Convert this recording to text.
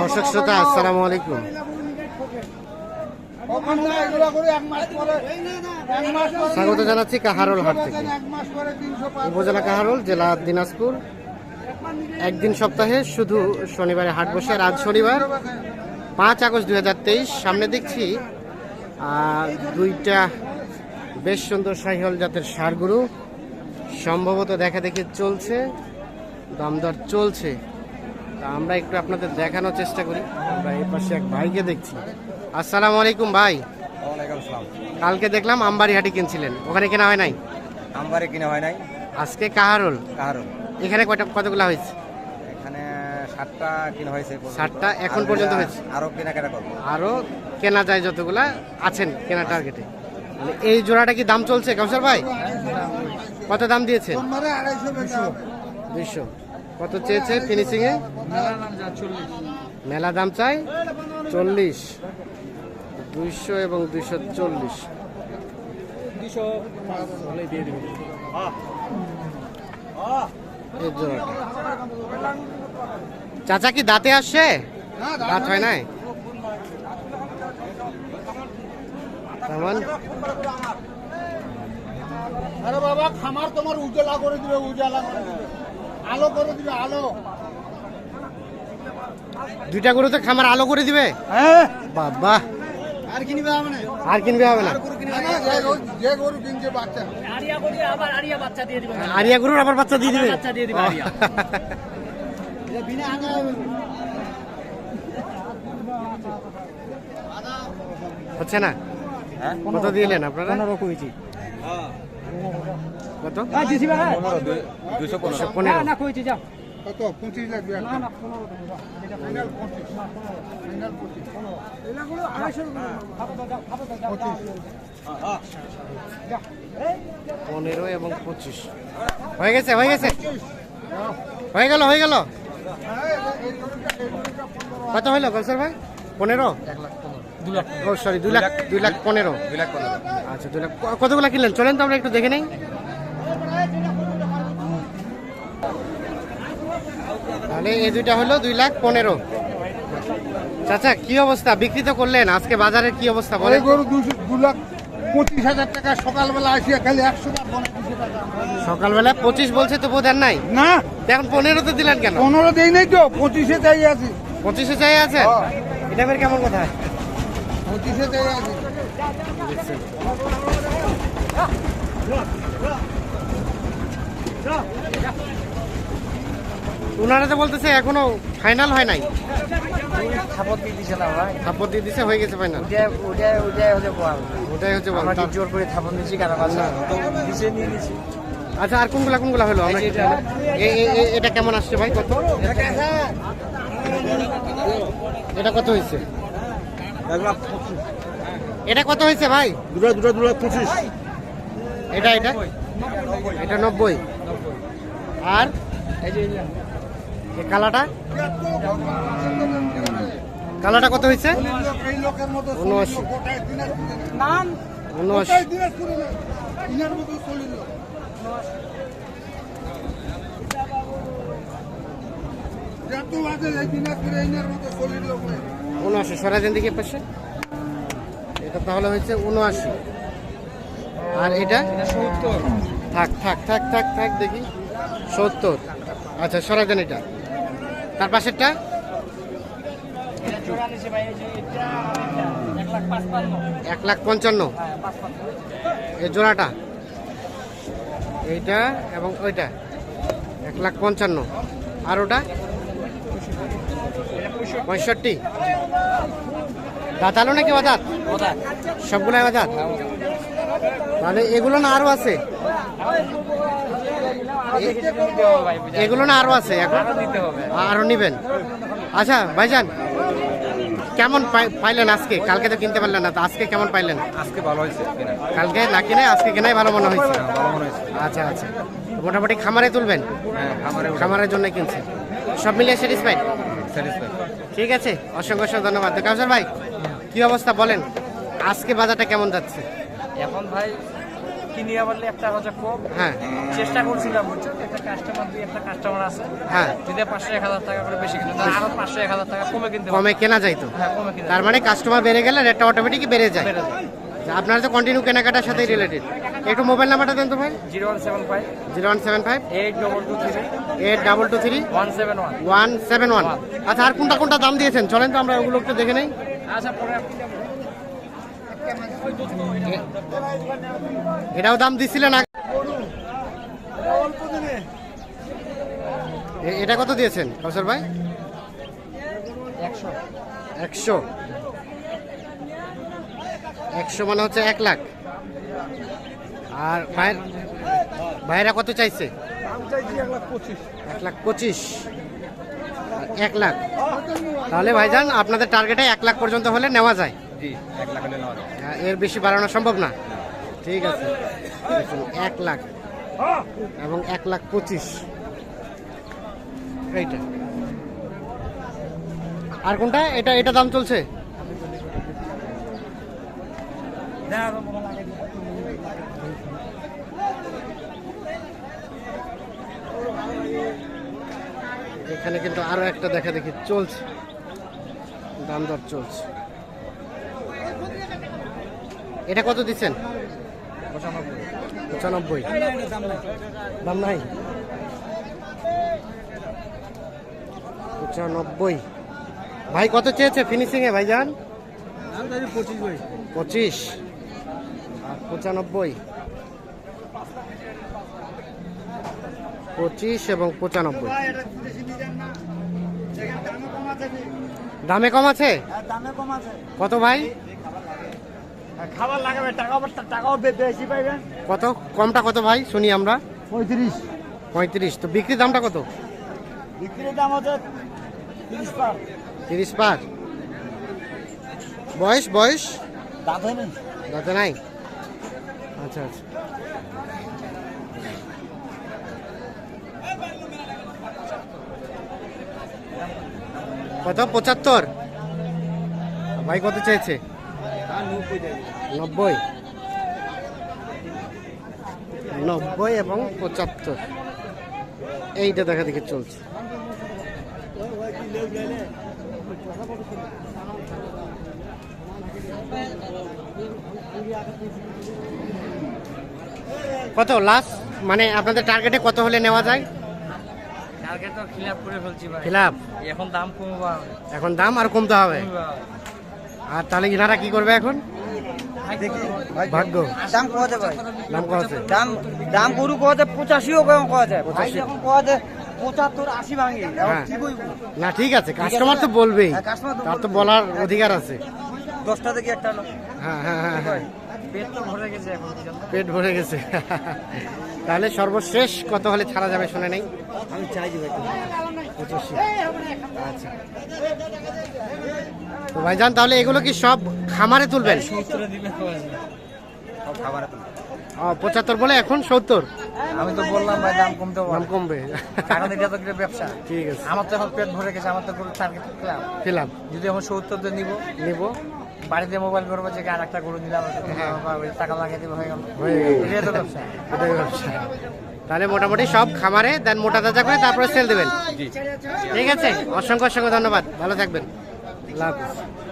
দর্শক শ্রোতা, আসসালামু আলাইকুম। স্বাগত জানাচ্ছি কাহারোল হাট থেকে। উপজেলা কাহারোল, জেলা দিনাজপুর। একদিন সপ্তাহে শুধু শনিবারে হাট বসে, আর আজ শনিবার, পাঁচ আগস্ট দুই হাজার তেইশ। সামনে দেখছি দুইটা বেশ সুন্দর সাহিহল জাতের সারগুরু সম্ভবত দেখা দেখি চলছে। দামদর চলছে। তা আমরা একটু আপনাদের দেখানোর চেষ্টা করি। আমরা এই পাশে এক ভাইকে দেখছি। আসসালামু আলাইকুম ভাই। কালকে দেখলাম আমবাড়ি হাটি কিনছিলেন। ওখানে কেনা হয় নাই? নাম্বারে কিনা হয় নাই। আজকে কাহারোল। কারণ এখানে কয়টা কতগুলো হয়েছে? এখানে সাতটা কিনা হয়েছে। সাতটা এখন পর্যন্ত হয়েছে। আরও কেনাকাটা করব। আরও কেনা যায় যতগুলা আছেন কেনা টার্গেটে মানে এই জোড়াটা কি দাম চলছে কাউসার ভাই? কত দাম দিয়েছে দুইশো। কত চেয়েছে ফিনিশিং এ মেলা দাম চাই চল্লিশ। দুইশো এবং দুইশো চল্লিশ। চাচা কি দাঁতে আসছে? দাঁত হয় নাই? আরে বাবা, খামার তোমার উজালা করে দিবে, উজালা করে দিবে। আলো করে দিবে আলো। দুইটা গরু তো খামার আলো করে দিবে? হ্যাঁ। বাবা। আর কিনবে হবে না। আর কিনবে হবে না? না, না, যে গরু- কিনছে বাচ্চা। আরিয়া করি আবার আরিয়া বাচ্চা দিয়ে আরিয়া গরুর আবার বাচ্চা দিয়ে দিবে? বাচ্চা দিয়ে দিবে আরিয়া। এটা বিনা আগে হচ্ছে না? হ্যাঁ। কত দিলেন আপনারা? পনেরো যাও কত পঁচিশ। না পনেরো এবং পঁচিশ হয়ে গেছে হয়ে গেছে হয়ে গেল হয়ে গেল কত হইল কলসর ভাই পনেরো ও সরি দুই লাখ দুই লাখ পনেরো। দুই লাখ পনেরো। আচ্ছা দুই লাখ কতগুলো কিনলেন? চলেন তো আমরা একটু দেখে নেই। তাহলে এই দুইটা হলো দুই লাখ পনেরো। চাচা কি অবস্থা? বিক্রি তো করলেন। আজকে বাজারের কি অবস্থা এই বলেন গরু দু লাখ পঁচিশ হাজার টাকা। সকালবেলা আসিয়া খালি একশো সকালবেলা পঁচিশ বলছে তো বোধ নাই? না। এখন পনেরো তো দিলেন কেন? পনেরো দেই নাই তো পঁচিশে চাই আছে। পঁচিশে চাই আছে? হ্যাঁ। এটা কেমন কথা? ওনারা তো বলতেছে এখনও ফাইনাল হয় নাই। দিয়ে দিছে না ভাই। থাপ্পর দিয়ে দিছে হয়ে গেছে ফাইনাল ওটাই ওটাই ওটাই হচ্ছে বল। ওটাই হচ্ছে বল। আমরা জোর করে দিছে নিয়ে আচ্ছা আর কোনগুলা কোনগুলা হলো? আমরা এটা। এ- এ- এ- এটা কেমন আসছে ভাই? কত? এটা কত হয়েছে? এটা কত হয়েছে ভাই? দুটো দুটো দু লাখ পঁচিশ। এটা এটা? এটা নব্বই। আর? এই যে কালাটা কালাটা কত হয়েছে? উনআশি। উনআশি। যত আছে এই দিনের করে এইনার মতো চলিল উনআশি সরাজেন দিকে পাশে। এটা তাহলে হয়েছে উনআশি। আর এটা? সত্তর থাক থাক থাক থাক থাক, দেখি। সত্তর। আচ্ছা সরাজেন এটা। তার পাশেরটা? এক লাখ পঞ্চান্ন। এই জোড়াটা। এইটা এবং ওইটা। এক লাখ পঞ্চান্ন। আর ওটা? পঁয়ষট্টি। দাঁতালো নাকি বাজার কোথায় সবগুলাই বাজার তাহলে এগুলো না আরও আছে? এগুলো না আরও আছে এখন? আরও নিবেন? আচ্ছা ভাইজান কেমন পাই- পাইলেন আজকে? কালকে তো কিনতে পারলেন না তো আজকে কেমন পাইলেন? আজকে ভালো হয়েছে কালকে না কিনে আজকে কেনাই ভালো মনে হয়েছে? ভালো মনে হয়েছে। আচ্ছা আচ্ছা। মোটামুটি খামারে তুলবেন? হ্যাঁ খামারের জন্য কিনছে সব মিলিয়ে স্যাটিসফাইড স্যাটিসফাই ঠিক আছে অসংখ্য অসংখ্য ধন্যবাদ। তো কাউসার ভাই কি অবস্থা বলেন? আজকে বাজারটা কেমন যাচ্ছে? এখন ভাই একটা কম হ্যাঁ। চেষ্টা করছিলাম বুঝছ একটা কাস্টমার একটা কাস্টমার আছে। হ্যাঁ। যদি পাঁচশো এক হাজার টাকা করে বেশি আরও পাঁচশো এক হাজার টাকা কমে কিনতে কমে কেনা যাইতো হ্যাঁ তার মানে কাস্টমার বেড়ে গেলে রেটটা অটোমেটিকই বেড়ে যায়। বেড়ে যায়। আপনারা তো কন্টিনিউ কেনাকাটার সাথে রিলেটেড একটু মোবাইল নাম্বারটা দেন তো ভাই। Zero one seven five. Zero one seven five. Eight double two three. Eight double two three. One seven one. One seven one. আচ্ছা আর কোনটা কোনটা দাম দিয়েছেন? চলেন তো আমরা ওগুলো একটু দেখে নেই। আচ্ছা পরে এটাও দাম দিছিলেন আগে। এটা কত দিয়েছেন কাউসার ভাই? একশো। একশো মানে হচ্ছে এক লাখ। আর ভাইয়ের ভাইয়েরা কত চাইছে? এক লাখ পঁচিশ। এক লাখ তাহলে ভাইজান আপনাদের টার্গেটে এক লাখ পর্যন্ত হলে নেওয়া যায়। এর বেশি বাড়ানো সম্ভব না? ঠিক আছে। এক লাখ এবং এক লাখ পঁচিশ। এইটা। আর কোনটা? এটা এটা দাম চলছে? এখানে কিন্তু আরও একটা দেখা দেখি চলছে। দাম দর চলছে। এটা কত দিচ্ছেন? পঁচানব্বই। দাম নাই? পঁচানব্বই। ভাই কত চেয়েছে ফিনিশিং এ ভাইজান? পঁচিশ। পঁচানব্বই। পঁচিশ এবং পঁচানব্বই। দামে কম আছে? কত ভাই? খাবার লাগাবে টাকা টাকাও বেশি পাইবেন কত? কমটা কত ভাই? শুনি আমরা। পঁয়ত্রিশ। পঁয়ত্রিশ তো বিক্রির দামটা কত? বিক্রির দাম হচ্ছে তিরিশ পার। তিরিশ পার বয়স বয়স? দাঁত হয়নি দাঁতে নাই? আচ্ছা আচ্ছা। কত? পঁচাত্তর? ভাই কত চেয়েছে নব্বই। নব্বই এবং পঁচাত্তর। এইটা দেখা দেখে চলছে। কত লাস্ট মানে আপনাদের টার্গেটে কত হলে নেওয়া যায়? কালকে তো খিলাপ করে ফেলছি ভাই। খিলাপ এখন দাম কমবা এখন দাম আর কমতে হবে? আর। তাহলে ইনারা কি করবে এখন? ভাগ্য। দাম ভাই। গরু পঁচাশিও যায় পঁচাশি। হ্যাঁ। না ঠিক আছে। কাস্টমার তো বলবেই। হ্যাঁ, তার তো বলার অধিকার আছে। দশটা থেকে একটা হ্যাঁ হ্যাঁ হ্যাঁ হ্যাঁ। পেট তো ভরে গেছে এখন পেট ভরে গেছে। তাহলে সর্বশেষ কত হলে ছাড়া যাবে শুনে নেই? আমি পঁচাশি। আচ্ছা। তো ভাইজান তাহলে এগুলো কি সব খামারে তুলবেন? সত্তরে ও, পঁচাত্তর বলে এখন সত্তর? আমি তো বললাম ভাই দাম কমতে দাম কমবে। কারণ এটা তো একটা ব্যবসা। ঠিক আছে। আমার তো এখন পেট ভরে গেছে আমার তো গরু টার্গেট পেলাম ফিলাম যদি এখন সত্তর দিয়ে নিব নিব। বাড়িতে মোবাইল করব যে আর একটা গরু নিলাম টাকা লাগিয়ে দিবে হয়ে গেল। হয়ে গেল। এটাই তো ব্যবসা। এটাই ব্যবসা। তাহলে মোটামুটি সব খামারে দেন মোটা তাজা করে তারপরে সেল দেবেন। ঠিক আছে? অসংখ্য অসংখ্য ধন্যবাদ। ভালো থাকবেন। আল্লাহ হাফিজ।